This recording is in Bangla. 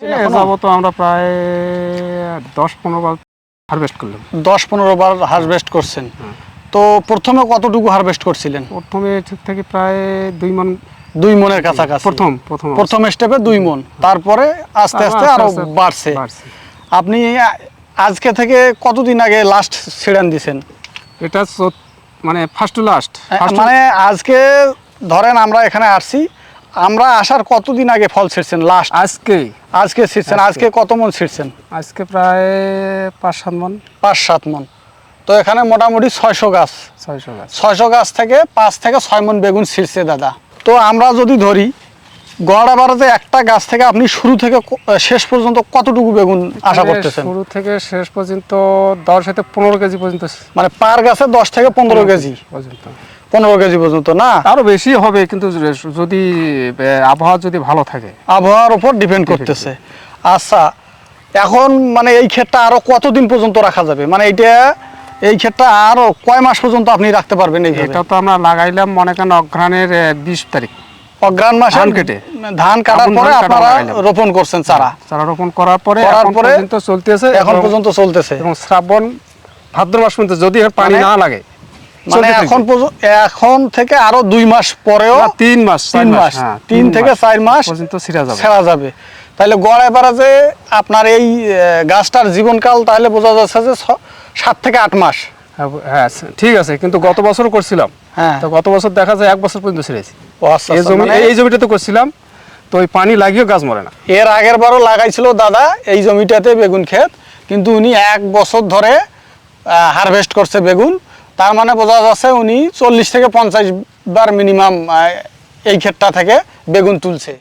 এ যাবত আমরা প্রায় দশ পনেরো বার হারভেস্ট করলাম। দশ পনেরো বার হারভেস্ট করছেন। তো প্রথমে কতটুকু হারভেস্ট করছিলেন? প্রথমে থেকে প্রায় দুই মন দুই মনের কাছাকাছি। প্রথম প্রথম প্রথম স্টেপে দুই মন। তারপরে আস্তে আস্তে আরও বাড়ছে। বাড়ছে। আপনি আজকে থেকে কতদিন আগে লাস্ট ছিড়ান দিছেন? এটা মানে ফার্স্ট টু লাস্ট মানে আজকে ধরেন আমরা এখানে আসছি আমরা আসার কতদিন আগে ফল ছিঁড়ছেন? লাস্ট আজকে। আজকে ছিঁড়ছেন। আজকে কত মন ছিঁড়ছেন? আজকে প্রায় পাঁচ সাত মন। পাঁচ সাত মন। তো এখানে মোটামুটি ছয়শো গাছ। ছয়শো গাছ। ছয়শো গাছ থেকে পাঁচ থেকে ছয় মন বেগুন ছিঁড়ছে দাদা। তো আমরা যদি ধরি গড়াবাড়াতে একটা গাছ থেকে আপনি শুরু থেকে শেষ পর্যন্ত কতটুকু বেগুন আশা করতেছেন? শুরু থেকে শেষ পর্যন্ত দশ থেকে পনেরো কেজি পর্যন্ত মানে পার গাছে দশ থেকে পনেরো কেজি? পর্যন্ত। পনেরো কেজি পর্যন্ত না? আরও বেশি হবে কিন্তু যদি আবহাওয়া যদি ভালো থাকে। আবহাওয়ার উপর ডিপেন্ড করতেছে। আচ্ছা এখন মানে এই ক্ষেতটা আরও কতদিন পর্যন্ত রাখা যাবে? মানে এইটা এই ক্ষেতটা আরও কয় মাস পর্যন্ত আপনি রাখতে পারবেন এটা তো আমরা লাগাইলাম মনে করেন অগ্রহায়ণের বিশ তারিখ। অগ্রাণ মাসে ধান কেটে। ধান কাটার পরে আপনারা। রোপণ করছেন চারা। চারা রোপণ করার পরে এখন পর্যন্ত চলতেছে এখন পর্যন্ত চলতেছে। এবং শ্রাবণ ভাদ্র মাস পর্যন্ত যদি পানি মানে- না লাগে মানে এখন এখন থেকে আরও দুই মাস পরেও তিন মাস তিন মাস হ্যাঁ, তিন থেকে চার মাস পর্যন্ত ছিঁড়া যাবে। ছেড়া যাবে। তাহলে গড় যে আপনার এই গাছটার জীবনকাল তাহলে বোঝা যাচ্ছে যে সাত থেকে আট মাস। হ্যাঁ, হ্যাঁ ঠিক আছে কিন্তু গত বছর করছিলাম। হ্যাঁ। তো গত বছর দেখা যায় এক বছর পর্যন্ত ছিঁড়েছি। আচ্ছা, এই আচ্ছা, জমি মানে এই জমিটাতে করছিলাম তো ওই পানি লাগিয়েও গাছ মরে না। এর আগের বারও লাগাইছিল দাদা এই জমিটাতে বেগুন ক্ষেত কিন্তু উনি এক বছর ধরে হারভেস্ট করছে বেগুন। তার মানে বোঝা যাচ্ছে উনি চল্লিশ থেকে পঞ্চাশ বার মিনিমাম এই ক্ষেতটা থেকে বেগুন তুলছে।